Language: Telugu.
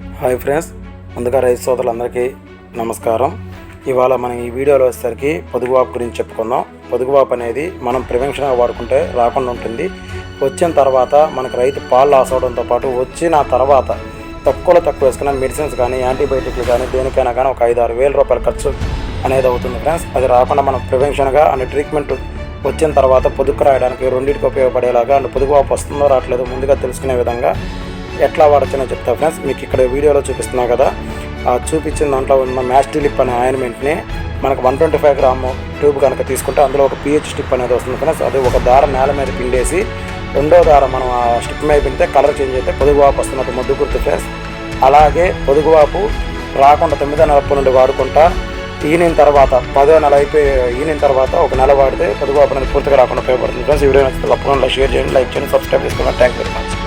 హాయ్ ఫ్రెండ్స్ ముందుగా రైతు సోదరులందరికీ నమస్కారం. ఇవాళ మనం ఈ వీడియోలో వచ్చేసరికి పొదుగువాపు గురించి చెప్పుకుందాం. పొదుగువాపు అనేది మనం ప్రివెన్షన్గా వాడుకుంటే రాకుండా ఉంటుంది. వచ్చిన తర్వాత మనకు రైతు పాలు లాస్ అవడంతో పాటు వచ్చిన తర్వాత తక్కువలో తక్కువ వేసుకున్న మెడిసిన్స్ కానీ యాంటీబయాటిక్లు కానీ దేనికైనా కానీ ఒక ఐదు ఆరు వేల రూపాయల ఖర్చు అనేది అవుతుంది ఫ్రెండ్స్. అది రాకుండా మనం ప్రివెన్షన్గా అండ్ ట్రీట్మెంట్ వచ్చిన తర్వాత పొదుగు రాయడానికి రెండింటికి ఉపయోగపడేలాగా అండ్ పొదుగువాపు వస్తుందో రావట్లేదో ముందుగా తెలుసుకునే విధంగా ఎట్లా వాడచ్చనో చెప్తా ఫ్రెండ్స్. మీకు ఇక్కడ వీడియోలో చూపిస్తున్నా కదా. ఆ చూపించిన దాంట్లో ఉన్న మ్యాచ్ లిప్ అనే ఆయనమెంట్ని మనకు one twenty five gram tube కనుక తీసుకుంటే అందులో ఒక పిహెచ్ స్టిప్ అనేది వస్తుంది ఫ్రెండ్స్. అది ఒక దారం నేల మీద పిండేసి రెండో దారం మనం ఆ స్టిప్ మీద పిండితే కలర్ చేంజ్ అయితే పొదుగువాపు వస్తున్నట్టు ముద్దు గుర్తు ఫ్రెండ్స్. అలాగే పొదుగువాపు రాకుండా తొమ్మిదో నెల నుండి వాడుకుంటా. ఈనిన తర్వాత పదో నెల అయిపోయి ఈనిన తర్వాత ఒక నెల వాడితే పొదుగువాపు అనేది పూర్తిగా రాకుండా ఉపయోగపడుతుంది. ఫ్రెండ్స్ వీడియో నచ్చితే తప్పకుండా షేర్ చేయండి లైక్ చేయండి సబ్స్క్రైబ్ చేసుకోండి. Thank you very much